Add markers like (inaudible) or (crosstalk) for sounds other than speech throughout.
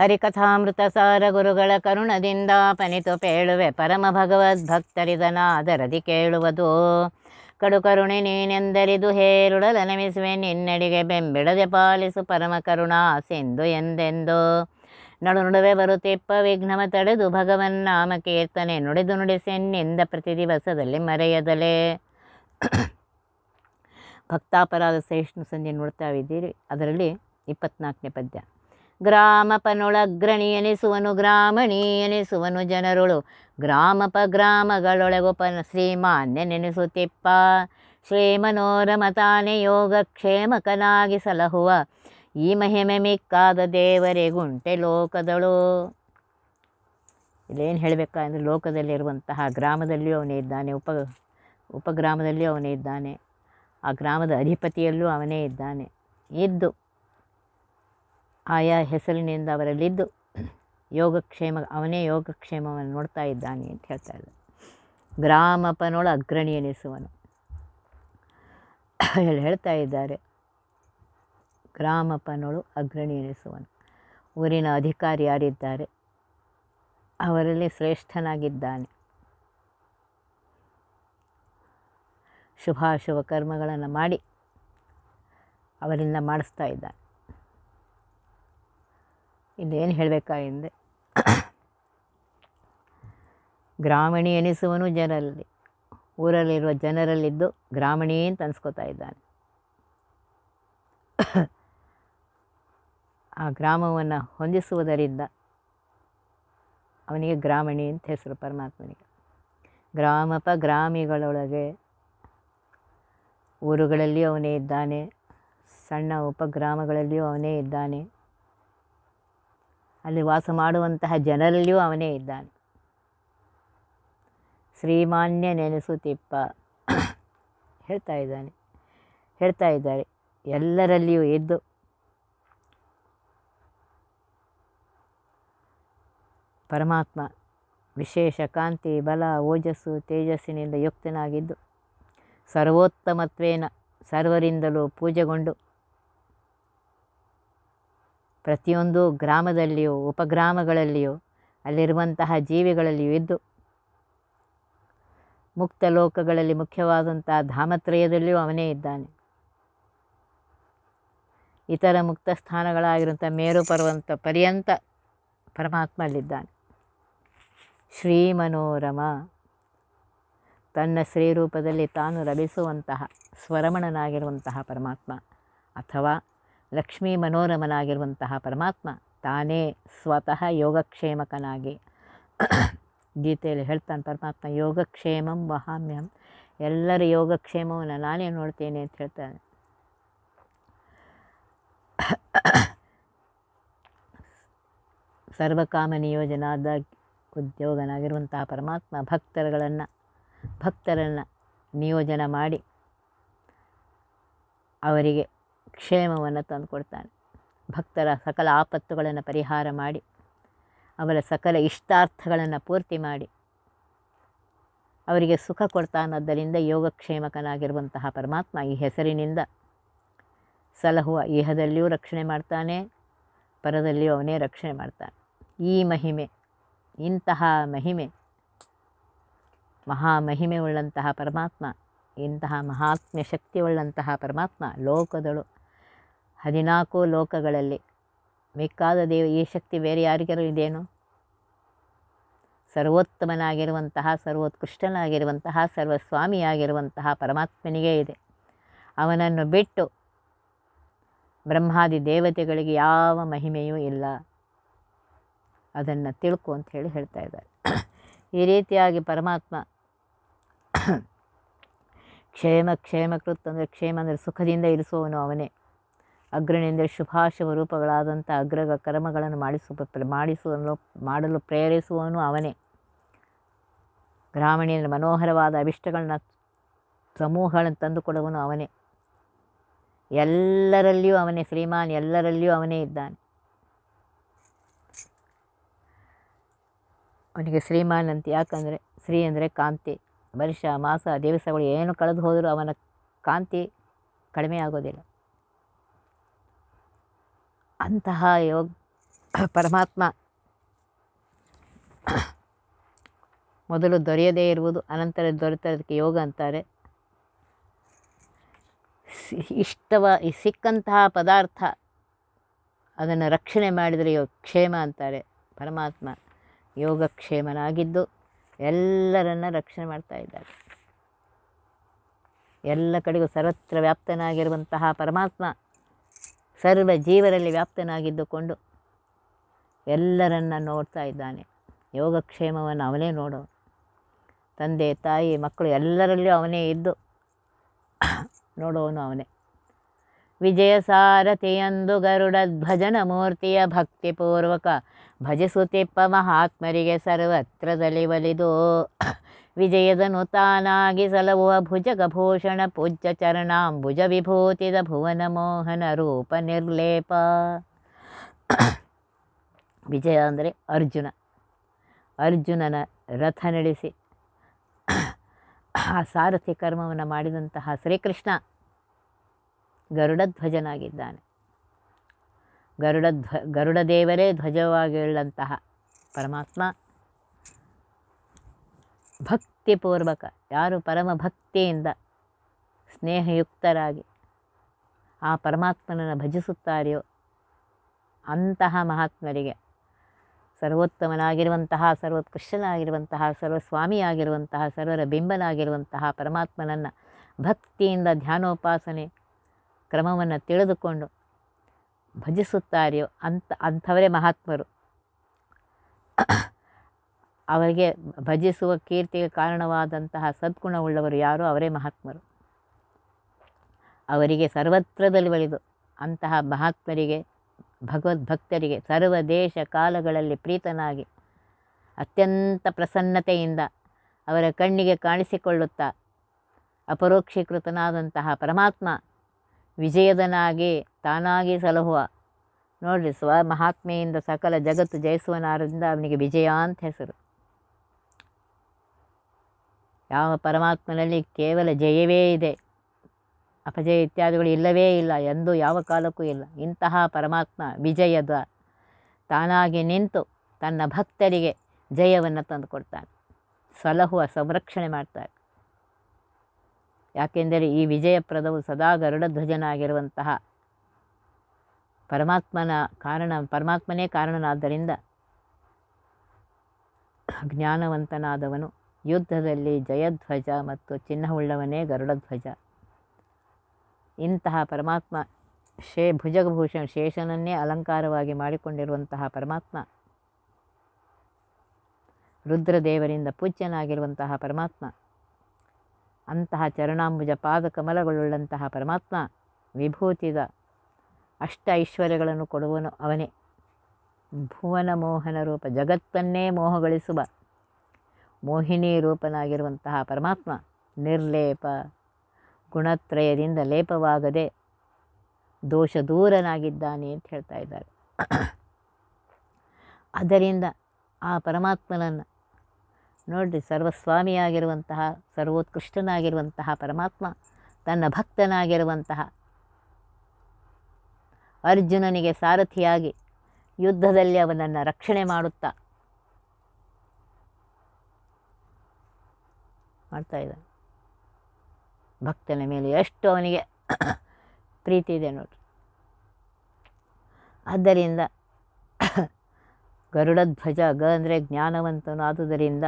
ಹರಿಕಥಾಮೃತ ಸಾರ ಗುರುಗಳ ಕರುಣದಿಂದ ಪನಿತು ಪೇಳುವೆ ಪರಮ ಭಗವದ್ ಭಕ್ತರಿದನಾದರದಿ ಕೇಳುವುದು. ಕಡು ಕರುಣೆ ನೀನೆಂದರಿದು ಹೇರುಳಲ ನಮಿಸುವೆ ನಿನ್ನಡಿಗೆ ಬೆಂಬಿಡದೆ ಪಾಲಿಸು ಪರಮ ಕರುಣಾ ಸಿಂಧು ಎಂದೆಂದು. ನಡು ನಡುವೆ ಬರುತ್ತಿಪ್ಪ ವಿಘ್ನವ ತಡೆದು ಭಗವನ್ ನಾಮ ಕೀರ್ತನೆ ನುಡಿದು ನುಡಿಸೆನ್ನಿಂದ ಪ್ರತಿ ದಿವಸದಲ್ಲಿ ಮರೆಯದಲೇ. ಭಕ್ತಾಪರಾಧ ಸಹಿಷ್ಣು ಸಂಜೆ ನೋಡ್ತಾ ಇದ್ದೀರಿ. ಅದರಲ್ಲಿ ಇಪ್ಪತ್ನಾಲ್ಕನೇ ಪದ್ಯ. ಗ್ರಾಮಪನೊಳಗ್ರಣಿ ಎನಿಸುವನು ಗ್ರಾಮಣಿ ಎನಿಸುವನು ಜನರುಳು. ಗ್ರಾಮಪ ಗ್ರಾಮಗಳೊಳಗೊಪನ ಶ್ರೀಮಾನ್ಯ ನೆನೆಸುತ್ತಿಪ್ಪ. ಶ್ರೀಮನೋರಮ ತಾನೆ ಯೋಗಕ್ಷೇಮಕನಾಗಿ ಸಲಹುವ. ಈ ಮಹಿಮೆ ಮಿಕ್ಕಾದ ದೇವರೇ ಗುಂಟೆ ಲೋಕದಳು. ಇಲ್ಲೇನು ಹೇಳಬೇಕಂದ್ರೆ ಲೋಕದಲ್ಲಿರುವಂತಹ ಗ್ರಾಮದಲ್ಲಿಯೂ ಅವನೇ ಇದ್ದಾನೆ, ಉಪ, ಉಪಗ್ರಾಮದಲ್ಲಿಯೂ ಅವನೇ ಇದ್ದಾನೆ. ಆ ಗ್ರಾಮದ ಅಧಿಪತಿಯಲ್ಲೂ ಅವನೇ ಇದ್ದಾನೆ. ಇದ್ದು ಆಯಾ ಹೆಸರಿನಿಂದ ಅವರಲ್ಲಿದ್ದು ಯೋಗಕ್ಷೇಮ, ಅವನೇ ಯೋಗಕ್ಷೇಮವನ್ನು ನೋಡ್ತಾ ಇದ್ದಾನೆ ಅಂತ ಹೇಳ್ತಾ ಇದ್ದ ಗ್ರಾಮಪನೊಳ ಅಗ್ರಣಿ ಎನಿಸುವನು. ಹೇಳಿ, ಹೇಳ್ತಾ ಇದ್ದಾರೆ. ಗ್ರಾಮಪನೊಳು ಅಗ್ರಣಿ ಎನಿಸುವನು. ಊರಿನ ಅಧಿಕಾರಿ ಯಾರಿದ್ದಾರೆ? ಅವರಲ್ಲಿ ಶ್ರೇಷ್ಠನಾಗಿದ್ದಾನೆ. ಶುಭಾಶುಭ ಕರ್ಮಗಳನ್ನು ಮಾಡಿ ಅವರಿಂದ ಮಾಡಿಸ್ತಾ ಇದ್ದಾನೆ. ಇಲ್ಲಿ ಏನು ಹೇಳಬೇಕಾಗಿದೆ ಗ್ರಾಮಣಿ ಎನಿಸುವನು ಜನರಲ್ಲಿ. ಊರಲ್ಲಿರುವ ಜನರಲ್ಲಿದ್ದು ಗ್ರಾಮಣಿ ಅಂತ ಅನ್ಸ್ಕೊತಾ ಇದ್ದಾನೆ. ಆ ಗ್ರಾಮವನ್ನು ಹೊಂದಿಸುವುದರಿಂದ ಅವನಿಗೆ ಗ್ರಾಮಣಿ ಅಂತ ಹೆಸರು ಪರಮಾತ್ಮನಿಗೆ. ಗ್ರಾಮಪ ಗ್ರಾಮಿಗಳೊಳಗೆ ಊರುಗಳಲ್ಲಿಯೂ ಅವನೇ ಇದ್ದಾನೆ, ಸಣ್ಣ ಉಪಗ್ರಾಮಗಳಲ್ಲಿಯೂ ಅವನೇ ಇದ್ದಾನೆ. ಅಲ್ಲಿ ವಾಸ ಮಾಡುವಂತಹ ಜನರಲ್ಲಿಯೂ ಅವನೇ ಇದ್ದಾನೆ. ಶ್ರೀಮಾನ್ಯ ನೆನೆಸುತ್ತಿಪ್ಪ ಹೇಳ್ತಾ ಇದ್ದಾನೆ. ಹೇಳ್ತಾ ಇದ್ದಾರೆ ಎಲ್ಲರಲ್ಲಿಯೂ ಇದ್ದು ಪರಮಾತ್ಮ ವಿಶೇಷ ಕಾಂತಿ, ಬಲ, ಓಜಸ್ಸು, ತೇಜಸ್ಸಿನಿಂದ ಯುಕ್ತನಾಗಿದ್ದು, ಸರ್ವೋತ್ತಮತ್ವೇನ ಸರ್ವರಿಂದಲೂ ಪೂಜೆಗೊಂಡು ಪ್ರತಿಯೊಂದು ಗ್ರಾಮದಲ್ಲಿಯೂ, ಉಪಗ್ರಾಮಗಳಲ್ಲಿಯೂ, ಅಲ್ಲಿರುವಂತಹ ಜೀವಿಗಳಲ್ಲಿಯೂ ಇದ್ದು, ಮುಕ್ತ ಲೋಕಗಳಲ್ಲಿ ಮುಖ್ಯವಾದಂತಹ ಧಾಮತ್ರಯದಲ್ಲಿಯೂ ಅವನೇ ಇದ್ದಾನೆ. ಇತರ ಮುಕ್ತ ಸ್ಥಾನಗಳಾಗಿರುವಂಥ ಮೇರು ಪರ್ವಂತ ಪರ್ಯಂತ ಪರಮಾತ್ಮ ಅಲ್ಲಿದ್ದಾನೆ ಶ್ರೀ ಮನೋರಮ. ತನ್ನ ಶ್ರೀರೂಪದಲ್ಲಿ ತಾನು ರಮಿಸುವಂತಹ, ಸ್ವರಮಣನಾಗಿರುವಂತಹ ಪರಮಾತ್ಮ ಅಥವಾ ಲಕ್ಷ್ಮೀ ಮನೋರಮನಾಗಿರುವಂತಹ ಪರಮಾತ್ಮ ತಾನೇ ಸ್ವತಃ ಯೋಗಕ್ಷೇಮಕನಾಗಿ. (coughs) ಗೀತೆಯಲ್ಲಿ ಹೇಳ್ತಾನೆ ಪರಮಾತ್ಮ, ಯೋಗಕ್ಷೇಮಂ ವಹಾಮ್ಯಂ ಎಲ್ಲರ ಯೋಗಕ್ಷೇಮವನ್ನು ನಾನೇ ನೋಡ್ತೇನೆ ಅಂತ ಹೇಳ್ತಾನೆ. ಸರ್ವಕಾಮ ನಿಯೋಜನಾದ ಉದ್ಯೋಗನಾಗಿರುವಂತಹ ಪರಮಾತ್ಮ ಭಕ್ತರುಗಳನ್ನು, ಭಕ್ತರನ್ನು ನಿಯೋಜನೆ ಮಾಡಿ ಅವರಿಗೆ ಕ್ಷೇಮವನ್ನು ತಂದುಕೊಡ್ತಾನೆ ಭಕ್ತರ ಸಕಲ ಆಪತ್ತುಗಳನ್ನು ಪರಿಹಾರ ಮಾಡಿ, ಅವರ ಸಕಲ ಇಷ್ಟಾರ್ಥಗಳನ್ನು ಪೂರ್ತಿ ಮಾಡಿ, ಅವರಿಗೆ ಸುಖ ಕೊಡ್ತಾನದ್ದರಿಂದ ಯೋಗಕ್ಷೇಮಕನಾಗಿರುವಂತಹ ಪರಮಾತ್ಮ ಈ ಹೆಸರಿನಿಂದ ಸಲಹುವ ಇಹದಲ್ಲಿಯೂ ರಕ್ಷಣೆ ಮಾಡ್ತಾನೆ, ಪರದಲ್ಲಿಯೂ ಅವನೇ ರಕ್ಷಣೆ ಮಾಡ್ತಾನೆ. ಈ ಮಹಿಮೆ, ಇಂತಹ ಮಹಿಮೆ ಮಹಾಮಹಿಮೆ ಉಳ್ಳಂತಹ ಪರಮಾತ್ಮ, ಇಂತಹ ಮಹಾತ್ಮ್ಯ ಶಕ್ತಿಯುಳ್ಳಂತಹ ಪರಮಾತ್ಮ, ಲೋಕದಳು ಹದಿನಾಲ್ಕು ಲೋಕಗಳಲ್ಲಿ. ಮಿಕ್ಕಾದ ದೇವ, ಈ ಶಕ್ತಿ ಬೇರೆ ಯಾರಿಗಾರು ಇದೇನು ಸರ್ವೋತ್ತಮನಾಗಿರುವಂತಹ, ಸರ್ವೋತ್ಕೃಷ್ಟನಾಗಿರುವಂತಹ, ಸರ್ವಸ್ವಾಮಿಯಾಗಿರುವಂತಹ ಪರಮಾತ್ಮನಿಗೇ ಇದೆ. ಅವನನ್ನು ಬಿಟ್ಟು ಬ್ರಹ್ಮಾದಿ ದೇವತೆಗಳಿಗೆ ಯಾವ ಮಹಿಮೆಯೂ ಇಲ್ಲ. ಅದನ್ನು ತಿಳ್ಕೊ ಅಂತ ಹೇಳಿ ಹೇಳ್ತಾ ಇದ್ದಾರೆ. ಈ ರೀತಿಯಾಗಿ ಪರಮಾತ್ಮ ಕ್ಷೇಮ ಕ್ಷೇಮ ಕೃತ್ ಅಂದರೆ, ಕ್ಷೇಮ ಅಂದರೆ ಸುಖದಿಂದ ಇರಿಸುವವನು ಅವನೇ. ಅಗ್ರಣಿಂದ ಶುಭಾಶುಭ ರೂಪಗಳಾದಂಥ ಅಗ್ರಗ ಕರ್ಮಗಳನ್ನು ಮಾಡಿಸು ಮಾಡಿಸುವನು, ಮಾಡಲು ಪ್ರೇರಿಸುವವನು ಅವನೇ. ಗ್ರಾಮೀಣ ಮನೋಹರವಾದ ಅಭಿಷ್ಟಗಳನ್ನ ಸಮೂಹಗಳನ್ನು ತಂದುಕೊಡುವನು ಅವನೇ. ಎಲ್ಲರಲ್ಲಿಯೂ ಅವನೇ, ಶ್ರೀಮಾನ್ ಎಲ್ಲರಲ್ಲಿಯೂ ಅವನೇ ಇದ್ದಾನೆ. ಅವನಿಗೆ ಶ್ರೀಮಾನ್ ಅಂತ ಯಾಕಂದರೆ, ಶ್ರೀ ಅಂದರೆ ಕಾಂತಿ. ವರ್ಷ, ಮಾಸ, ದಿವಸಗಳು ಏನು ಕಳೆದು ಹೋದರೂ ಅವನ ಕಾಂತಿ ಕಡಿಮೆ ಆಗೋದಿಲ್ಲ ಅಂತಹ ಯೋಗ ಪರಮಾತ್ಮ ಮೊದಲು ದೊರೆಯದೇ ಇರುವುದು, ಅನಂತರ ದೊರೆತದಕ್ಕೆ ಯೋಗ ಅಂತಾರೆ. ಇಷ್ಟವ ಸಿಕ್ಕಂತಹ ಪದಾರ್ಥ ಅದನ್ನು ರಕ್ಷಣೆ ಮಾಡಿದರೆ ಯೋಗ ಕ್ಷೇಮ ಅಂತಾರೆ ಪರಮಾತ್ಮ. ಯೋಗಕ್ಷೇಮನಾಗಿದ್ದು ಎಲ್ಲರನ್ನ ರಕ್ಷಣೆ ಮಾಡ್ತಾ ಇದ್ದಾರೆ. ಎಲ್ಲ ಕಡೆಗೂ ಸರ್ವತ್ರ ವ್ಯಾಪ್ತನಾಗಿರುವಂತಹ ಪರಮಾತ್ಮ ಸರ್ವ ಜೀವರಲ್ಲಿ ವ್ಯಾಪ್ತನಾಗಿದ್ದುಕೊಂಡು ಎಲ್ಲರನ್ನ ನೋಡ್ತಾ ಇದ್ದಾನೆ. ಯೋಗಕ್ಷೇಮವನ್ನು ಅವನೇ ನೋಡೋ ತಂದೆ, ತಾಯಿ, ಮಕ್ಕಳು ಎಲ್ಲರಲ್ಲೂ ಅವನೇ ಇದ್ದು ನೋಡೋನು ಅವನೇ. ವಿಜಯ ಸಾರಥಿಯಂದು ಗರುಡ ಭಜನ ಮೂರ್ತಿಯ ಭಕ್ತಿಪೂರ್ವಕ ಭಜಿಸುತ್ತಿಪ್ಪ ಮಹಾತ್ಮರಿಗೆ ಸರ್ವತ್ರದಲ್ಲಿ ಒಲಿದು ವಿಜಯದನು ತಾನಾಗಿ ಸಲಹುವ ಭುಜಗಭೂಷಣ ಪೂಜ್ಯ ಚರಣಾಂಬುಜ ವಿಭೂತಿದ ಭುವನ ಮೋಹನ ರೂಪ ನಿರ್ಲೇಪ. ವಿಜಯ ಅಂದರೆ ಅರ್ಜುನ. ಅರ್ಜುನನ ರಥ ನಡೆಸಿ ಆ ಸಾರಥಿ ಕರ್ಮವನ್ನು ಮಾಡಿದಂತಹ ಶ್ರೀಕೃಷ್ಣ ಗರುಡಧ್ವಜನಾಗಿದ್ದಾನೆ. ಗರುಡಧ್ವ ಗರುಡ ದೇವರೇ ಧ್ವಜವಾಗಿಳ್ಳಂತಹ ಪರಮಾತ್ಮ ಭಕ್ತಿಪೂರ್ವಕ, ಯಾರು ಪರಮ ಭಕ್ತಿಯಿಂದ ಸ್ನೇಹಯುಕ್ತರಾಗಿ ಆ ಪರಮಾತ್ಮನನ್ನು ಭಜಿಸುತ್ತಾರೆಯೋ ಅಂತಹ ಮಹಾತ್ಮರಿಗೆ ಸರ್ವೋತ್ತಮನಾಗಿರುವಂತಹ, ಸರ್ವೋತ್ಕೃಷ್ಟನಾಗಿರುವಂತಹ, ಸರ್ವಸ್ವಾಮಿಯಾಗಿರುವಂತಹ, ಸರ್ವರ ಬಿಂಬನಾಗಿರುವಂತಹ ಪರಮಾತ್ಮನನ್ನು ಭಕ್ತಿಯಿಂದ ಧ್ಯಾನೋಪಾಸನೆ ಕ್ರಮವನ್ನು ತಿಳಿದುಕೊಂಡು ಭಜಿಸುತ್ತಾರೆಯೋ ಅಂಥ ಅಂಥವರೇ ಮಹಾತ್ಮರು. ಅವರಿಗೆ ಭಜಿಸುವ ಕೀರ್ತಿಗೆ ಕಾರಣವಾದಂತಹ ಸದ್ಗುಣವುಳ್ಳವರು ಯಾರು ಅವರೇ ಮಹಾತ್ಮರು. ಅವರಿಗೆ ಸರ್ವತ್ರದಲ್ಲಿ ಒಳಿದು ಅಂತಹ ಮಹಾತ್ಮರಿಗೆ, ಭಗವದ್ಭಕ್ತರಿಗೆ ಸರ್ವ ದೇಶ ಕಾಲಗಳಲ್ಲಿ ಪ್ರೀತನಾಗಿ ಅತ್ಯಂತ ಪ್ರಸನ್ನತೆಯಿಂದ ಅವರ ಕಣ್ಣಿಗೆ ಕಾಣಿಸಿಕೊಳ್ಳುತ್ತಾ ಅಪರೋಕ್ಷೀಕೃತನಾದಂತಹ ಪರಮಾತ್ಮ ವಿಜಯದನಾಗಿ ತಾನಾಗಿ ಸಲಹುವ ನೋಡಿ ಸ್ವ ಮಹಾತ್ಮೆಯಿಂದ ಸಕಲ ಜಗತ್ತು ಜಯಿಸುವನಾರದಿಂದ ಅವನಿಗೆ ವಿಜಯ ಅಂತ ಹೆಸರು. ಯಾವ ಪರಮಾತ್ಮನಲ್ಲಿ ಕೇವಲ ಜಯವೇ ಇದೆ? ಅಪಜಯ ಇತ್ಯಾದಿಗಳು ಇಲ್ಲವೇ ಇಲ್ಲ, ಎಂದು ಯಾವ ಕಾಲಕ್ಕೂ ಇಲ್ಲ. ಇಂತಹ ಪರಮಾತ್ಮ ವಿಜಯದ ತಾನಾಗಿ ನಿಂತು ತನ್ನ ಭಕ್ತರಿಗೆ ಜಯವನ್ನು ತಂದುಕೊಡ್ತಾನೆ ಸಲಹುವ ಸಂರಕ್ಷಣೆ ಮಾಡ್ತಾರೆ ಯಾಕೆಂದರೆ ಈ ವಿಜಯಪ್ರದವು ಸದಾ ಗರುಡಧ್ವಜನಾಗಿರುವಂತಹ ಪರಮಾತ್ಮನ ಕಾರಣ, ಪರಮಾತ್ಮನೇ ಕಾರಣನಾದ್ದರಿಂದ ಜ್ಞಾನವಂತನಾದವನು ಯುದ್ಧದಲ್ಲಿ ಜಯಧ್ವಜ ಮತ್ತು ಚಿನ್ನವುಳ್ಳವನೇ ಗರುಡಧ್ವಜ. ಇಂತಹ ಪರಮಾತ್ಮ ಶೇ ಭುಜಗಭೂಷಣ ಶೇಷನನ್ನೇ ಅಲಂಕಾರವಾಗಿ ಮಾಡಿಕೊಂಡಿರುವಂತಹ ಪರಮಾತ್ಮ. ರುದ್ರದೇವರಿಂದ ಪೂಜ್ಯನಾಗಿರುವಂತಹ ಪರಮಾತ್ಮ. ಅಂತಹ ಚರಣಾಂಬುಜ ಪಾದಕಮಲಗಳುಳ್ಳಂತಹ ಪರಮಾತ್ಮ ವಿಭೂತಿದ ಅಷ್ಟ ಐಶ್ವರ್ಯಗಳನ್ನು ಕೊಡುವನು ಅವನೇ. ಭುವನ ಮೋಹನ ರೂಪ ಜಗತ್ತನ್ನೇ ಮೋಹಗೊಳಿಸುವ ಮೋಹಿನಿ ರೂಪನಾಗಿರುವಂತಹ ಪರಮಾತ್ಮ ನಿರ್ಲೇಪ, ಗುಣತ್ರಯದಿಂದ ಲೇಪವಾಗದೆ ದೋಷ ದೂರನಾಗಿದ್ದಾನೆ ಅಂತ ಹೇಳ್ತಾ ಇದ್ದಾರೆ. ಅದರಿಂದ ಆ ಪರಮಾತ್ಮನನ್ನು ನೋಡ್ರಿ, ಸರ್ವಸ್ವಾಮಿಯಾಗಿರುವಂತಹ, ಸರ್ವೋತ್ಕೃಷ್ಟನಾಗಿರುವಂತಹ ಪರಮಾತ್ಮ, ತನ್ನ ಭಕ್ತನಾಗಿರುವಂತಹ ಅರ್ಜುನನಿಗೆ ಸಾರಥಿಯಾಗಿ ಯುದ್ಧದಲ್ಲಿ ಅವನನ್ನು ರಕ್ಷಣೆ ಮಾಡುತ್ತಾ ಮಾಡ್ತಾ ಇದ್ದಾನೆ. ಭಕ್ತನ ಮೇಲೆ ಎಷ್ಟು ಅವನಿಗೆ (coughs) ಪ್ರೀತಿ ಇದೆ ನೋಡ್ರಿ. ಆದ್ದರಿಂದ (coughs) ಗರುಡಧ್ವಜ, ಗ ಅಂದರೆ ಜ್ಞಾನವಂತನು ಆದುದರಿಂದ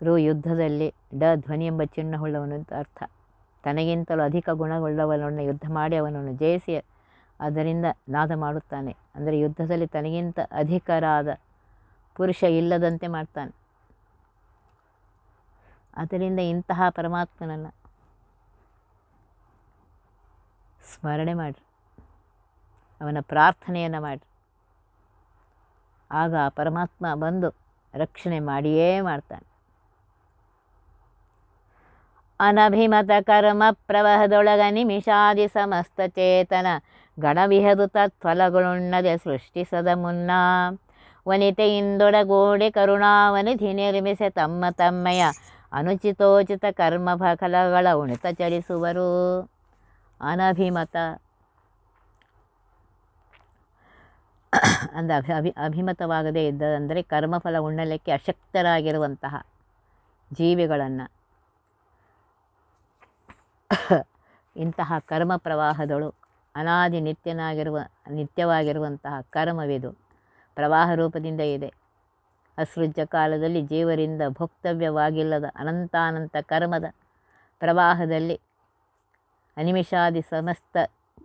ರು ಯುದ್ಧದಲ್ಲಿ ಡ ಧ್ವನಿ ಎಂಬ ಚಿನ್ನವುಳ್ಳವನು ಅಂತ ಅರ್ಥ. ತನಗಿಂತಲೂ ಅಧಿಕ ಗುಣವುಳ್ಳವನನ್ನು ಯುದ್ಧ ಮಾಡಿ ಅವನನ್ನು ಜಯಿಸಿ ಅದರಿಂದ ನಾದ ಮಾಡುತ್ತಾನೆ. ಅಂದರೆ ಯುದ್ಧದಲ್ಲಿ ತನಗಿಂತ ಅಧಿಕರಾದ ಪುರುಷ ಇಲ್ಲದಂತೆ ಮಾಡ್ತಾನೆ. ಆದ್ದರಿಂದ ಇಂತಹ ಪರಮಾತ್ಮನನ್ನು ಸ್ಮರಣೆ ಮಾಡಿರಿ. ಅವನ ಪ್ರಾರ್ಥನೆಯನ್ನು ಮಾಡಿರಿ. ಆಗ ಪರಮಾತ್ಮ ಬಂದು ರಕ್ಷಣೆ ಮಾಡಿಯೇ ಮಾಡ್ತಾನೆ. ಅನಭಿಮತ ಕರ್ಮ ಪ್ರವಹದೊಳಗ ನಿಮಿಷಾದಿ ಸಮಸ್ತ ಚೇತನ ಗಣವಿಹದು ತತ್ಫಲಗಳುಣ್ಣದೆ ಸೃಷ್ಟಿಸದ ಮುನ್ನ ವನಿತೆಯಿಂದೊಡಗೂಡಿ ಕರುಣಾವನಿಧಿ ನಿರ್ಮಿಸೆ ತಮ್ಮ ತಮ್ಮಯ ಅನುಚಿತೋಚಿತ ಕರ್ಮ ಫಲಗಳ ಉಣಿತ ಚಲಿಸುವರು ಅನಭಿಮತ. (coughs) ಅಂದ ಅಭಿ ಅಭಿ ಅಭಿಮತವಾಗದೇ ಇದ್ದದಂದರೆ ಕರ್ಮಫಲ ಉಣ್ಣಲಿಕ್ಕೆ ಅಶಕ್ತರಾಗಿರುವಂತಹ ಜೀವಿಗಳನ್ನು. (coughs) ಇಂತಹ ಕರ್ಮ ಪ್ರವಾಹದಳು ಅನಾದಿ ನಿತ್ಯನಾಗಿರುವ, ನಿತ್ಯವಾಗಿರುವಂತಹ ಕರ್ಮವಿದು. ಪ್ರವಾಹ ರೂಪದಿಂದ ಇದೆ. ಅಸೃಜ್ಯ ಕಾಲದಲ್ಲಿ ಜೀವರಿಂದ ಭೋಕ್ತವ್ಯವಾಗಿಲ್ಲದ ಅನಂತಾನಂತ ಕರ್ಮದ ಪ್ರವಾಹದಲ್ಲಿ ಅನಿಮಿಷಾದಿ ಸಮಸ್ತ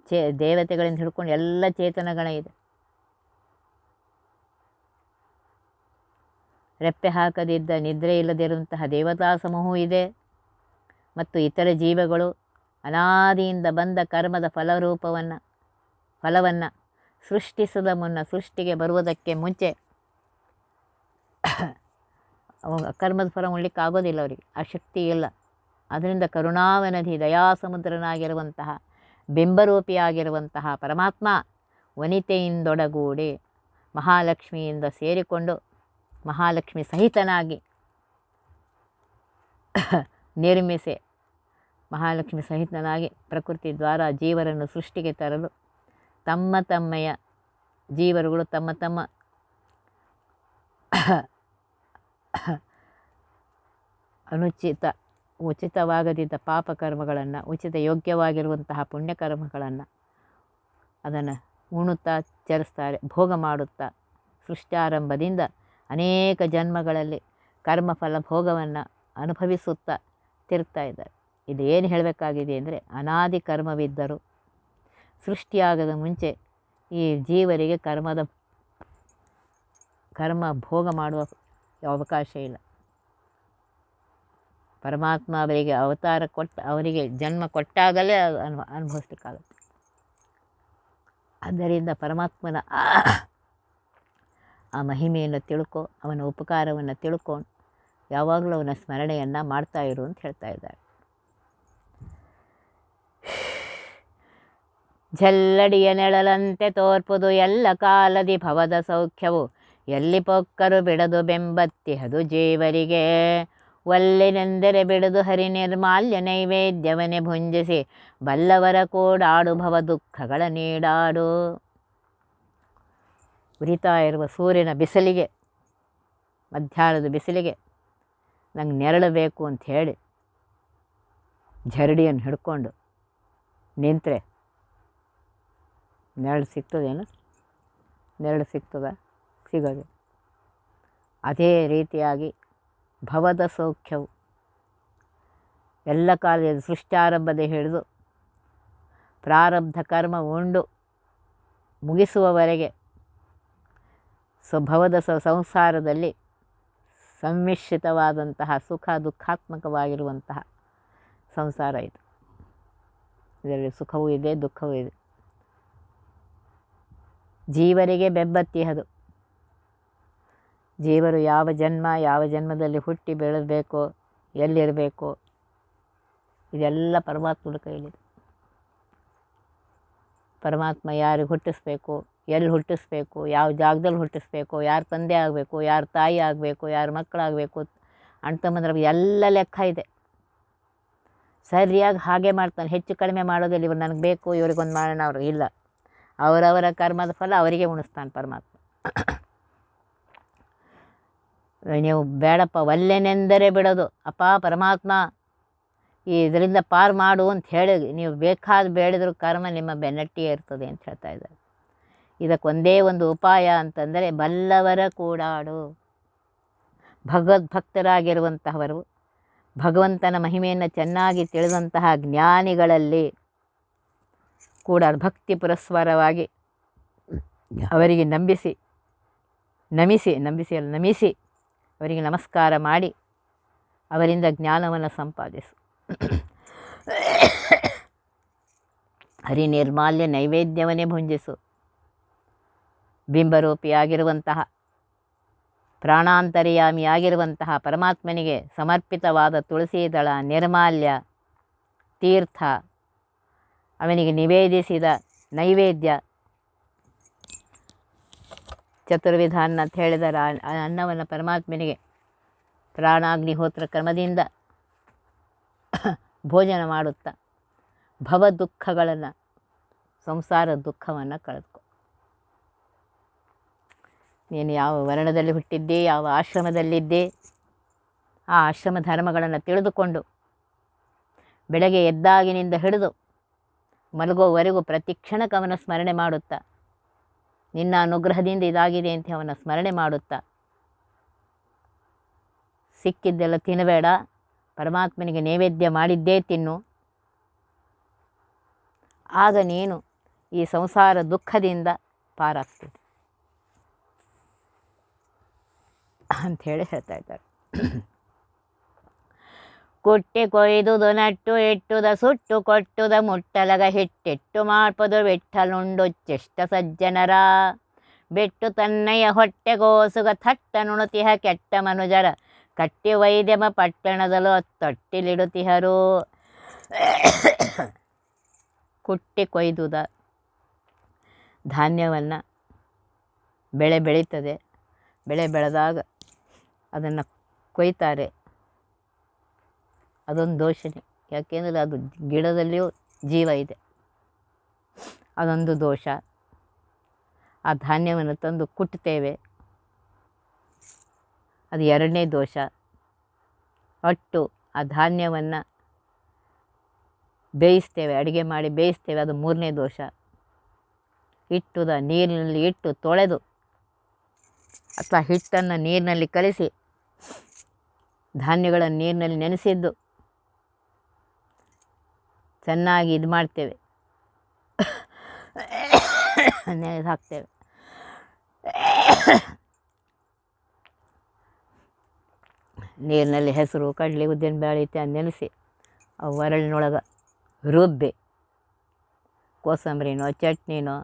ಚೇ ದೇವತೆಗಳಿಂದ ಹಿಡ್ಕೊಂಡು ಎಲ್ಲ ಚೇತನಗಣ ಇದೆ. ರೆಪ್ಪೆ ಹಾಕದಿದ್ದ ನಿದ್ರೆ ಇಲ್ಲದಿರುವಂತಹ ದೇವತಾ ಸಮೂಹವೂ ಇದೆ. ಮತ್ತು ಇತರ ಜೀವಗಳು ಅನಾದಿಯಿಂದ ಬಂದ ಕರ್ಮದ ಫಲರೂಪವನ್ನು, ಫಲವನ್ನು ಸೃಷ್ಟಿಸದ ಮುನ್ನ ಸೃಷ್ಟಿಗೆ ಬರುವುದಕ್ಕೆ ಮುಂಚೆ (coughs) ಅವಾಗ ಕರ್ಮದ ಫಲ ಉಣ್ಲಿಕ್ಕೆ ಆಗೋದಿಲ್ಲ ಅವರಿಗೆ, ಆ ಶಕ್ತಿ ಇಲ್ಲ. ಅದರಿಂದ ಕರುಣಾವನಧಿ ದಯಾಸಮುದ್ರನಾಗಿರುವಂತಹ, ಬಿಂಬರೂಪಿಯಾಗಿರುವಂತಹ ಪರಮಾತ್ಮ ವನಿತೆಯಿಂದೊಡಗೂಡಿ ಮಹಾಲಕ್ಷ್ಮಿಯಿಂದ ಸೇರಿಕೊಂಡು ಮಹಾಲಕ್ಷ್ಮಿ ಸಹಿತನಾಗಿ (coughs) ನಿರ್ಮಿಸಿ ಮಹಾಲಕ್ಷ್ಮಿ ಸಹಿತನಾಗಿ ಪ್ರಕೃತಿ ದ್ವಾರ ಜೀವರನ್ನು ಸೃಷ್ಟಿಗೆ ತರಲು ತಮ್ಮ ತಮ್ಮಯ ಜೀವರುಗಳು ತಮ್ಮ ತಮ್ಮ (coughs) ಅನುಚಿತ, ಉಚಿತವಾಗದಿದ್ದ ಪಾಪಕರ್ಮಗಳನ್ನು, ಉಚಿತ ಯೋಗ್ಯವಾಗಿರುವಂತಹ ಪುಣ್ಯಕರ್ಮಗಳನ್ನು ಅದನ್ನು ಉಣುತ್ತಾ ಚರಿಸ್ತಾರೆ ಭೋಗ ಮಾಡುತ್ತಾ, ಸೃಷ್ಟಾರಂಭದಿಂದ ಅನೇಕ ಜನ್ಮಗಳಲ್ಲಿ ಕರ್ಮಫಲ ಭೋಗವನ್ನು ಅನುಭವಿಸುತ್ತಾ ತಿರುಗ್ತಾ ಇದ್ದಾರೆ. ಇದು ಏನು ಹೇಳಬೇಕಾಗಿದೆ ಅಂದರೆ ಅನಾದಿ ಕರ್ಮವಿದ್ದರೂ ಸೃಷ್ಟಿಯಾಗದ ಮುಂಚೆ ಈ ಜೀವರಿಗೆ ಕರ್ಮದ, ಕರ್ಮ ಭೋಗ ಮಾಡುವ ಅವಕಾಶ ಇಲ್ಲ. ಪರಮಾತ್ಮ ಅವರಿಗೆ ಅವತಾರ ಕೊಟ್ಟು, ಅವರಿಗೆ ಜನ್ಮ ಕೊಟ್ಟಾಗಲೇ ಅದು ಅನುಭ ಅನುಭವಿಸ್ಲಿಕ್ಕಾಗುತ್ತೆ. ಆದ್ದರಿಂದ ಪರಮಾತ್ಮನ ಆ ಮಹಿಮೆಯನ್ನು ತಿಳ್ಕೊ, ಅವನ ಉಪಕಾರವನ್ನು ತಿಳ್ಕೊಂಡು ಯಾವಾಗಲೂ ಅವನ ಸ್ಮರಣೆಯನ್ನು ಮಾಡ್ತಾ ಇರು ಅಂತ ಹೇಳ್ತಾ ಇದ್ದಾರೆ. ಜಲ್ಲಡಿಯ ನೆಳಲಂತೆ ತೋರ್ಪುದು ಎಲ್ಲ ಕಾಲದಿ ಭವದ ಸೌಖ್ಯವು, ಎಲ್ಲಿ ಪೊಕ್ಕರು ಬಿಡದು ಬೆಂಬತ್ತಿಹದು ಜೀವರಿಗೆ. ಒಲ್ಲೆನೆಂದರೆ ಬಿಡದು ಹರಿ ನಿರ್ಮಾಲ್ಯ ನೈವೇದ್ಯವನೆ ಭುಂಜಿಸಿ, ಬಲ್ಲವರ ಕೋಡಾಡು ಭವ ದುಃಖಗಳ ನೀಡಾಡು. ಉರಿತಾ ಇರುವ ಸೂರ್ಯನ ಬಿಸಿಲಿಗೆ, ಮಧ್ಯಾಹ್ನದ ಬಿಸಿಲಿಗೆ ನಂಗೆ ನೆರಳು ಬೇಕು ಅಂತ ಹೇಳಿ ಜರಡಿಯನ್ನು ಹಿಡ್ಕೊಂಡು ನಿಂತರೆ, ನೆರಳು ಸಿಗ್ತದೇನು ನೆರಳು ಸಿಗ್ತದ ಸಿಗೋದು. ಅದೇ ರೀತಿಯಾಗಿ ಭವದ ಸೌಖ್ಯವು. ಎಲ್ಲ ಕಾಲದ ಸೃಷ್ಟಾರಂಭದ ಹಿಡಿದು ಪ್ರಾರಬ್ಧ ಕರ್ಮ ಉಂಡು ಮುಗಿಸುವವರೆಗೆ ಸ್ವಭವದ ಸಂಸಾರದಲ್ಲಿ ಸಮ್ಮಿಶ್ರಿತವಾದಂತಹ ಸುಖ ದುಃಖಾತ್ಮಕವಾಗಿರುವಂತಹ ಸಂಸಾರ ಇದು. ಇದರಲ್ಲಿ ಸುಖವೂ ಇದೆ, ದುಃಖವೂ ಇದೆ. ಜೀವರಿಗೆ ಬೆಬ್ಬತ್ತಿಹದು ಜೀವರು ಯಾವ ಜನ್ಮ, ಯಾವ ಜನ್ಮದಲ್ಲಿ ಹುಟ್ಟಿ ಬೆಳೆದಬೇಕು, ಎಲ್ಲಿರಬೇಕು, ಇದೆಲ್ಲ ಪರಮಾತ್ಮನ ಕೈಲಿದೆ ಪರಮಾತ್ಮ ಯಾರಿಗೆ ಹುಟ್ಟಿಸ್ಬೇಕು, ಎಲ್ಲಿ ಹುಟ್ಟಿಸ್ಬೇಕು, ಯಾವ ಜಾಗದಲ್ಲಿ ಹುಟ್ಟಿಸ್ಬೇಕು, ಯಾರು ತಂದೆ ಆಗಬೇಕು, ಯಾರು ತಾಯಿ ಆಗಬೇಕು, ಯಾರು ಮಕ್ಕಳಾಗಬೇಕು ಅಣ್ತಮ್ಮಂದ್ರ ಎಲ್ಲ ಲೆಕ್ಕ ಇದೆ. ಸರಿಯಾಗಿ ಹಾಗೆ ಮಾಡ್ತಾನೆ, ಹೆಚ್ಚು ಕಡಿಮೆ ಮಾಡೋದಿಲ್ಲ, ಇವರು ನನಗೆ ಬೇಕು, ಇವ್ರಿಗೊಂದು ಮಾಡೋಣ, ಅವರು ಇಲ್ಲ. ಅವರವರ ಕರ್ಮದ ಫಲ ಅವರಿಗೆ ಉಣಿಸ್ತಾನೆ ಪರಮಾತ್ಮ. ನೀವು ಬೇಡಪ್ಪ, ಒಲ್ಲೆನೆಂದರೆ ಬಿಡೋದು. ಅಪ್ಪ, ಪರಮಾತ್ಮ, ಈ ಇದರಿಂದ ಪಾರು ಮಾಡು ಅಂತ ಹೇಳಿ, ನೀವು ಬೇಕಾದ ಬೇಡಿದ್ರೂ ಕರ್ಮ ನಿಮ್ಮ ಬೆನ್ನಟ್ಟಿಯೇ ಇರ್ತದೆ ಅಂತ ಹೇಳ್ತಾ ಇದ್ದಾರೆ. ಇದಕ್ಕೆ ಒಂದೇ ಒಂದು ಉಪಾಯ ಅಂತಂದರೆ ಬಲ್ಲವರ ಕೂಡಾಡು. ಭಗವದ್ಭಕ್ತರಾಗಿರುವಂತಹವರು, ಭಗವಂತನ ಮಹಿಮೆಯನ್ನು ಚೆನ್ನಾಗಿ ತಿಳಿದಂತಹ ಜ್ಞಾನಿಗಳಲ್ಲಿ ಕೂಡ ಭಕ್ತಿ ಪುರಸ್ವರವಾಗಿ ಅವರಿಗೆ ನಂಬಿಸಿ, ನಮಿಸಿ ನಂಬಿಸಿ ಅಲ್ಲ ನಮಿಸಿ. ಅವರಿಗೆ ನಮಸ್ಕಾರ ಮಾಡಿ ಅವರಿಂದ ಜ್ಞಾನವನ್ನು ಸಂಪಾದಿಸು. ಹರಿ ನಿರ್ಮಾಲ್ಯ ನೈವೇದ್ಯವನ್ನೇ ಭುಂಜಿಸು. ಬಿಂಬರೂಪಿಯಾಗಿರುವಂತಹ, ಪ್ರಾಣಾಂತರ್ಯಾಮಿಯಾಗಿರುವಂತಹ ಪರಮಾತ್ಮನಿಗೆ ಸಮರ್ಪಿತವಾದ ತುಳಸಿ ದಳ ನಿರ್ಮಾಲ್ಯ ತೀರ್ಥ, ಅವನಿಗೆ ನಿವೇದಿಸಿದ ನೈವೇದ್ಯ ಚತುರ್ವಿಧ ಅನ್ನ ಅಂತ ಹೇಳಿದರೆ ಅನ್ನವನ್ನು ಪರಮಾತ್ಮನಿಗೆ. ಪ್ರಾಣಾಗ್ನಿಹೋತ್ರ ಕ್ರಮದಿಂದ ಭೋಜನ ಮಾಡುತ್ತಾ ಭವ ದುಃಖಗಳನ್ನು, ಸಂಸಾರ ದುಃಖವನ್ನು ಕಳೆದುಕೊ. ನೀನು ಯಾವ ವರ್ಣದಲ್ಲಿ ಹುಟ್ಟಿದ್ದೆ, ಯಾವ ಆಶ್ರಮದಲ್ಲಿದ್ದೆ, ಆ ಆಶ್ರಮ ಧರ್ಮಗಳನ್ನು ತಿಳಿದುಕೊಂಡು ಬೆಳಗ್ಗೆ ಎದ್ದಾಗಿನಿಂದ ಹಿಡಿದು ಮಲಗೋವರೆಗೂ ಪ್ರತಿ ಅವನ ಸ್ಮರಣೆ ಮಾಡುತ್ತಾ ನಿನ್ನ ಅನುಗ್ರಹದಿಂದ ಇದಾಗಿದೆ ಅಂತ ಅವನ ಸ್ಮರಣೆ ಮಾಡುತ್ತಾ. ಸಿಕ್ಕಿದ್ದೆಲ್ಲ ತಿನ್ನಬೇಡ. ಪರಮಾತ್ಮನಿಗೆ ನೈವೇದ್ಯ ಮಾಡಿದ್ದೇ ತಿನ್ನು. ಆಗ ನೀನು ಈ ಸಂಸಾರ ದುಃಖದಿಂದ ಪಾರಾಗ್ತದೆ ಅಂಥೇಳಿ ಹೇಳ್ತಾ ಇದ್ದಾರೆ. ಕುಟ್ಟಿ ಕೊಯ್ದುದು ನಟ್ಟು ಇಟ್ಟುದ ಸುಟ್ಟು ಕೊಟ್ಟುದ ಮುಟ್ಟಲಗ ಹಿಟ್ಟಿಟ್ಟು ಬೆಟ್ಟಲುಂಡು ಚೆಷ್ಟ ಸಜ್ಜನರ ಬಿಟ್ಟು ತನ್ನಯ್ಯ ಹೊಟ್ಟೆಗೋಸುಗ ಥಟ್ಟ ನುಣುತಿಹ ಕೆಟ್ಟ ಮನುಜರ ಕಟ್ಟಿ ವೈದ್ಯಮ ಪಟ್ಟಣದಲ್ಲೂ ತೊಟ್ಟಿಲಿಡುತಿಹರು ಕುಟ್ಟಿ ಕೊಯ್ದುದ ಧಾನ್ಯವನ್ನು ಬೆಳೆ ಬೆಳೀತದೆ ಬೆಳೆ ಬೆಳೆದಾಗ ಅದನ್ನು ಕೊಯ್ತಾರೆ ಅದೊಂದು ದೋಷನೇ ಯಾಕೆಂದರೆ ಅದು ಗಿಡದಲ್ಲಿಯೂ ಜೀವ ಇದೆ. ಅದೊಂದು ದೋಷ. ಆ ಧಾನ್ಯವನ್ನು ತಂದು ಕುಟ್ತೇವೆ. ಅದು ಎರಡನೇ ದೋಷ. ಒಟ್ಟು ಆ ಧಾನ್ಯವನ್ನು ಬೇಯಿಸ್ತೇವೆ, ಅಡುಗೆ ಮಾಡಿ ಬೇಯಿಸ್ತೇವೆ, ಅದು ಮೂರನೇ ದೋಷ. ಇಟ್ಟುದ ನೀರಿನಲ್ಲಿ ಇಟ್ಟು ತೊಳೆದು, ಅಥವಾ ಹಿಟ್ಟನ್ನು ನೀರಿನಲ್ಲಿ ಕಲಿಸಿ, ಧಾನ್ಯಗಳನ್ನು ನೀರಿನಲ್ಲಿ ನೆನೆಸಿದ್ದು ಚೆನ್ನಾಗಿ ಇದು ಮಾಡ್ತೇವೆ. ನೆನೆದು ಹಾಕ್ತೇವೆ. ನೀರಿನಲ್ಲಿ ಹೆಸರು, ಕಡಲೆ, ಉದ್ದಿನ ಬೇಳೆ ಇತ್ಯಾದಿ ನೆನೆಸಿ ಅವು ಒರಳಿನೊಳಗೆ ರುಬ್ಬಿ, ಕೋಸಂಬರಿನೋ, ಚಟ್ನಿನೋ,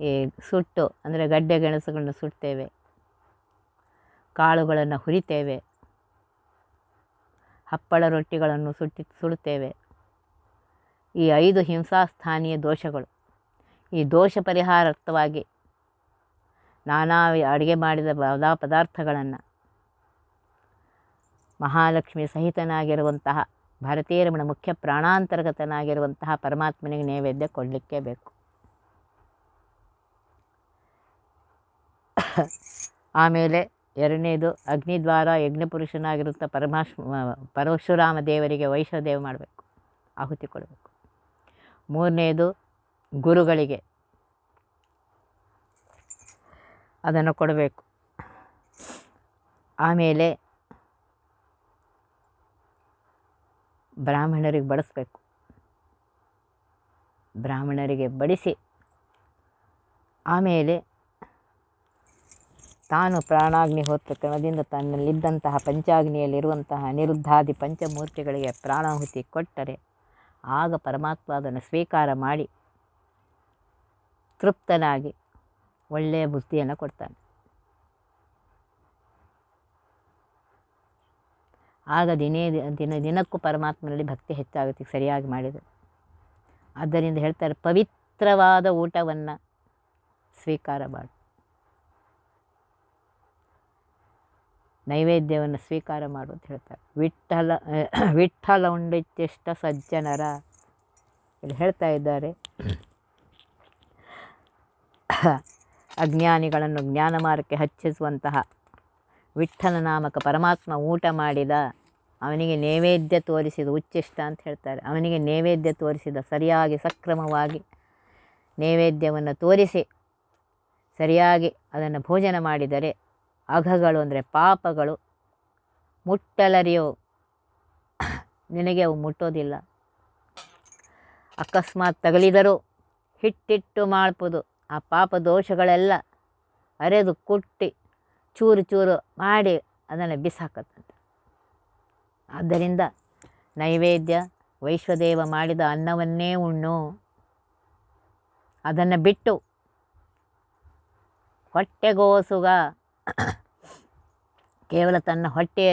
ಈ ಸುಟ್ಟು, ಅಂದರೆ ಗಡ್ಡೆ ಗೆಣಸುಗಳನ್ನ ಸುಡ್ತೇವೆ. ಕಾಳುಗಳನ್ನು ಹುರಿತೇವೆ. ಹಪ್ಪಳ ರೊಟ್ಟಿಗಳನ್ನು ಸುಟ್ಟಿ ಸುಡುತ್ತೇವೆ. ಈ ಐದು ಹಿಂಸಾಸ್ಥಾನೀಯ ದೋಷಗಳು. ಈ ದೋಷ ಪರಿಹಾರಾರ್ಥವಾಗಿ ನಾನಾ ಅಡುಗೆ ಮಾಡಿದ ಪದಾ ಪದಾರ್ಥಗಳನ್ನು ಮಹಾಲಕ್ಷ್ಮಿ ಸಹಿತನಾಗಿರುವಂತಹ ಭಾರತೀಯರಮಣ ಮುಖ್ಯ ಪ್ರಾಣಾಂತರ್ಗತನಾಗಿರುವಂತಹ ಪರಮಾತ್ಮನಿಗೆ ನೈವೇದ್ಯ ಕೊಡಲಿಕ್ಕೆ ಬೇಕು. (coughs) ಆಮೇಲೆ ಎರಡನೇದು ಅಗ್ನಿದ್ವಾರ ಯಜ್ಞಪುರುಷನಾಗಿರುತ್ತ ಪರಮಾಶ್ ಪರಶುರಾಮ ದೇವರಿಗೆ ವೈಶ್ವದೇವ ಮಾಡಬೇಕು, ಆಹುತಿ ಕೊಡಬೇಕು. ಮೂರನೇದು ಗುರುಗಳಿಗೆ ಅದನ್ನು ಕೊಡಬೇಕು. ಆಮೇಲೆ ಬ್ರಾಹ್ಮಣರಿಗೆ ಬಡಿಸ್ಬೇಕು. ಬ್ರಾಹ್ಮಣರಿಗೆ ಬಡಿಸಿ ಆಮೇಲೆ ತಾನು ಪ್ರಾಣಾಗ್ನಿ ಹೋತ್ರ ಕ್ರಮದಿಂದ ತನ್ನಲ್ಲಿದ್ದಂತಹ ಪಂಚಾಗ್ನಿಯಲ್ಲಿರುವಂತಹ ನಿರುದ್ಧಾದಿ ಪಂಚಮೂರ್ತಿಗಳಿಗೆ ಪ್ರಾಣಾಹುತಿ ಕೊಟ್ಟರೆ ಆಗ ಪರಮಾತ್ಮ ಅದನ್ನು ಸ್ವೀಕಾರ ಮಾಡಿ ತೃಪ್ತನಾಗಿ ಒಳ್ಳೆಯ ಬುದ್ಧಿಯನ್ನು ಕೊಡ್ತಾನೆ. ಆಗ ದಿನೇ ದಿನ ದಿನಕ್ಕೂ ಪರಮಾತ್ಮನಲ್ಲಿ ಭಕ್ತಿ ಹೆಚ್ಚಾಗುತ್ತೆ, ಸರಿಯಾಗಿ ಮಾಡಿದರೆ. ಆದ್ದರಿಂದ ಹೇಳ್ತಾರೆ ಪವಿತ್ರವಾದ ಊಟವನ್ನು ಸ್ವೀಕಾರ ಮಾಡು. ನೈವೇದ್ಯವನ್ನು ಸ್ವೀಕಾರ ಮಾಡು ಅಂತ ಹೇಳ್ತಾರೆ. ವಿಠಲ (clears throat) ವಿಠಲ ಉಂಡಿತ್ಯಷ್ಟ ಸಜ್ಜನರ ಇಲ್ಲಿ ಹೇಳ್ತಾ ಇದ್ದಾರೆ. (clears throat) ಅಜ್ಞಾನಿಗಳನ್ನು ಜ್ಞಾನ ಮಾರ್ಗಕ್ಕೆ ಹಚ್ಚಿಸುವಂತಹ ವಿಠಲ ನಾಮಕ ಪರಮಾತ್ಮ ಊಟ ಮಾಡಿದ ಅವನಿಗೆ ನೈವೇದ್ಯ ತೋರಿಸಿದ ಉಚ್ಚಿಷ್ಟ ಅಂತ ಹೇಳ್ತಾರೆ. ಅವನಿಗೆ ನೈವೇದ್ಯ ತೋರಿಸಿದ ಸರಿಯಾಗಿ ಸಕ್ರಮವಾಗಿ ನೈವೇದ್ಯವನ್ನು ತೋರಿಸಿ ಸರಿಯಾಗಿ ಅದನ್ನು ಭೋಜನ ಮಾಡಿದರೆ ಅಘಗಳು ಅಂದರೆ ಪಾಪಗಳು. ಮುಟ್ಟಲರಿಯೋ ನಿನಗೆ ಅವು ಮುಟ್ಟೋದಿಲ್ಲ. ಅಕಸ್ಮಾತ್ ತಗಲಿದರೂ ಹಿಟ್ಟಿಟ್ಟು ಮಾಡ್ಬೋದು ಆ ಪಾಪ ದೋಷಗಳೆಲ್ಲ ಅರೆದು ಕುಟ್ಟಿ ಚೂರು ಚೂರು ಮಾಡಿ ಅದನ್ನು ಬಿಸಾಕತ್ತಂತೆ. ಆದ್ದರಿಂದ ನೈವೇದ್ಯ ವೈಶ್ವದೇವ ಮಾಡಿದ ಅನ್ನವನ್ನೇ ಉಣ್ಣು. ಅದನ್ನು ಬಿಟ್ಟು ಹೊಟ್ಟೆಗೋಸುಗ ಕೇವಲ ತನ್ನ ಹೊಟ್ಟೆ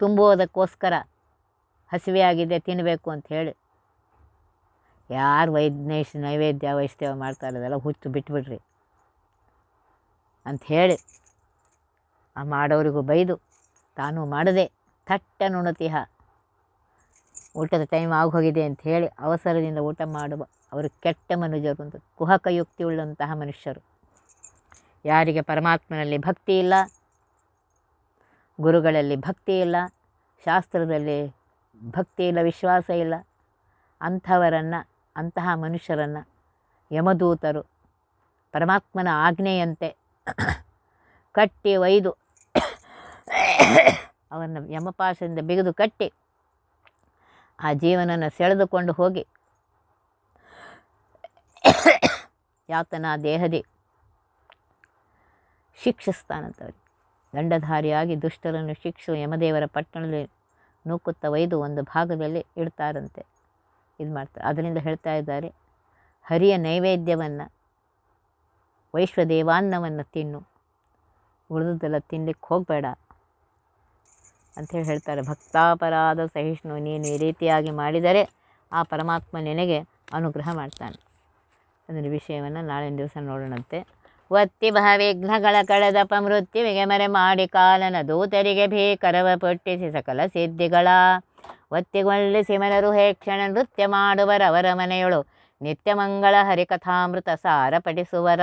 ತುಂಬುವುದಕ್ಕೋಸ್ಕರ ಹಸಿವೆಯಾಗಿದೆ ತಿನ್ನಬೇಕು ಅಂತ ಹೇಳಿ. ಯಾರು ವೈದ್ಯೇಶ್ ನೈವೇದ್ಯ ವೈಷ್ಣವ ಮಾಡ್ತಾರೆ ಅದೆಲ್ಲ ಹುಚ್ಚು ಬಿಟ್ಬಿಡ್ರಿ ಅಂಥೇಳಿ ಆ ಮಾಡೋರಿಗೂ ಬೈದು ತಾನು ಮಾಡದೆ ಥಟ್ಟ ನುಣತಿಹ ಊಟದ ಟೈಮ್ ಆಗೋಗಿದೆ ಅಂತ ಹೇಳಿ ಅವಸರದಿಂದ ಊಟ ಮಾಡುವ ಅವರು ಕೆಟ್ಟ ಮನುಜರು ಅಂತ ಕುಹಕ ಯುಕ್ತಿ ಉಳ್ಳಂತಹ ಮನುಷ್ಯರು. ಯಾರಿಗೆ ಪರಮಾತ್ಮನಲ್ಲಿ ಭಕ್ತಿ ಇಲ್ಲ, ಗುರುಗಳಲ್ಲಿ ಭಕ್ತಿ ಇಲ್ಲ, ಶಾಸ್ತ್ರದಲ್ಲಿ ಭಕ್ತಿ ಇಲ್ಲ, ವಿಶ್ವಾಸ ಇಲ್ಲ, ಅಂಥವರನ್ನು, ಅಂತಹ ಮನುಷ್ಯರನ್ನು ಯಮದೂತರು ಪರಮಾತ್ಮನ ಆಜ್ಞೆಯಂತೆ ಕಟ್ಟಿ ಒಯ್ದು ಅವನ್ನು ಯಮಪಾಶದಿಂದ ಬಿಗಿದು ಕಟ್ಟಿ ಆ ಜೀವನನ ಸೆಳೆದುಕೊಂಡು ಹೋಗಿ ಯಾತನ ದೇಹದಿ ಶಿಕ್ಷಿಸ್ತಾನಂತವ್ರಿಗೆ ದಂಡಧಾರಿಯಾಗಿ ದುಷ್ಟರನ್ನು ಶಿಕ್ಷು ಯಮದೇವರ ಪಟ್ಟಣದಲ್ಲಿ ನೂಕುತ್ತಾ ಒಯ್ದು ಒಂದು ಭಾಗದಲ್ಲಿ ಇಡ್ತಾರಂತೆ. ಇದು ಮಾಡ್ತಾರೆ. ಅದರಿಂದ ಹೇಳ್ತಾ ಇದ್ದಾರೆ, ಹರಿಯ ನೈವೇದ್ಯವನ್ನು, ವೈಶ್ವದೇವಾನ್ನವನ್ನು ತಿನ್ನು. ಉಳಿದದ್ದೆಲ್ಲ ತಿನ್ನಲಿಕ್ಕೆ ಹೋಗಬೇಡ ಅಂಥೇಳಿ ಹೇಳ್ತಾರೆ. ಭಕ್ತಾಪರಾಧ ಸಹಿಷ್ಣು, ನೀನು ಈ ರೀತಿಯಾಗಿ ಮಾಡಿದರೆ ಆ ಪರಮಾತ್ಮ ನಿನಗೆ ಅನುಗ್ರಹ ಮಾಡ್ತಾನೆ. ಅದರ ವಿಷಯವನ್ನು ನಾಳಿನ ದಿವಸ ನೋಡೋಣಂತೆ. ಒತ್ತಿ ವಿಘ್ನಗಳ ಕಳೆದಪ ಮೃತ್ಯುವಿಗೆ ಮರೆ ಮಾಡಿ ಕಾಲನ ದೂತರಿಗೆ ಭೀಕರವ ಪೊಟ್ಟಿಸಿ ಸಕಲ ಸಿದ್ಧಿಗಳ. ಒತ್ತಿಗೊಳ್ಳಿಸಿ ಮನರು ಹೇ ಕ್ಷಣ ನೃತ್ಯ ಮಾಡುವರವರ ಮನೆಯೊಳು ನಿತ್ಯ ಮಂಗಳ ಹರಿಕಥಾಮೃತ ಸಾರ ಪಠಿಸುವರ